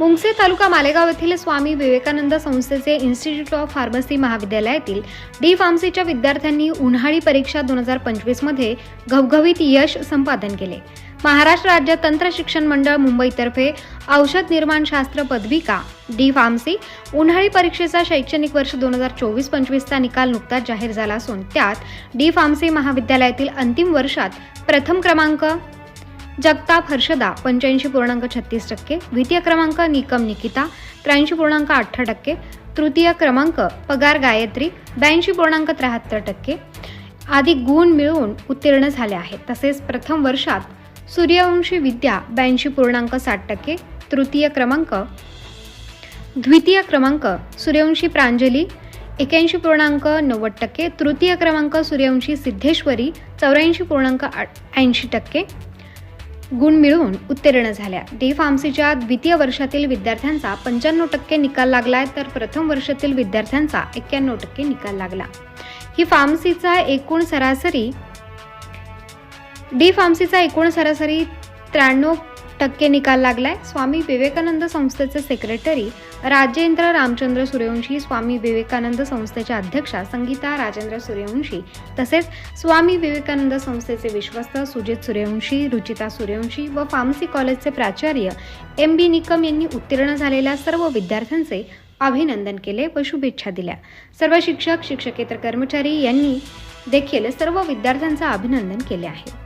मुंगसे तालुका मालेगाव येथील स्वामी विवेकानंद संस्थेचे institute of pharmacy महाविद्यालयातील डी फार्मसीच्या विद्यार्थ्यांनी उन्हाळी परीक्षा दोन हजार पंचवीसमध्ये घवघवीत यश संपादन केले. महाराष्ट्र राज्य तंत्र शिक्षण मंडळ मुंबईतर्फे औषध निर्माणशास्त्र पदविका डी फार्मसी उन्हाळी परीक्षेचा शैक्षणिक वर्ष दोन हजार चोवीस पंचवीसचा निकाल नुकताच जाहीर झाला असून त्यात डी फार्मसी महाविद्यालयातील अंतिम वर्षात प्रथम क्रमांक जगताप हर्षदा पंच्याऐंशी पूर्णांक छत्तीस टक्के द्वितीय क्रमांक निकम निकिता त्र्याऐंशी पूर्णांक अठरा टक्के तृतीय क्रमांक पगार गायत्री ब्याऐंशी पूर्णांक त्र्याहत्तर टक्के. आदी गुण मिळवून उत्तीर्ण झाले आहेत. तसेच प्रथम वर्षात सूर्यवंशी विद्या ब्याऐंशी पूर्णांक साठ टक्के तृतीय क्रमांक द्वितीय क्रमांक सूर्यवंशी प्रांजली एक्याऐंशी पूर्णांक नव्वद टक्के तृतीय क्रमांक सूर्यवंशी सिद्धेश्वरी चौऱ्याऐंशी पूर्णांक ऐंशी टक्के गुण मिळवून उत्तीर्ण झाल्या. डी फार्मसीच्या द्वितीय वर्षातील विद्यार्थ्यांचा पंच्याण्णव टक्के निकाल लागलाय तर प्रथम वर्षातील विद्यार्थ्यांचा एक्क्याण्णव टक्के निकाल लागला. ही फार्मसीचा एकूण सरासरी डी फार्मसीचा एकूण सरासरी त्र्याण्णव टक्के निकाल लागलाय. स्वामी विवेकानंद संस्थेचे सेक्रेटरी राजेंद्र रामचंद्र सूर्यवंशी स्वामी विवेकानंद संस्थेच्या अध्यक्षा संगीता राजेंद्र सूर्यवंशी तसेच स्वामी विवेकानंद संस्थेचे विश्वस्त सुजित सूर्यवंशी रुचिता सूर्यवंशी व फार्मसी कॉलेजचे प्राचार्य एम बी निकम यांनी उत्तीर्ण झालेल्या सर्व विद्यार्थ्यांचे अभिनंदन केले व शुभेच्छा दिल्या. सर्व शिक्षक शिक्षकेतर कर्मचारी यांनी देखील सर्व विद्यार्थ्यांचं अभिनंदन केले आहे.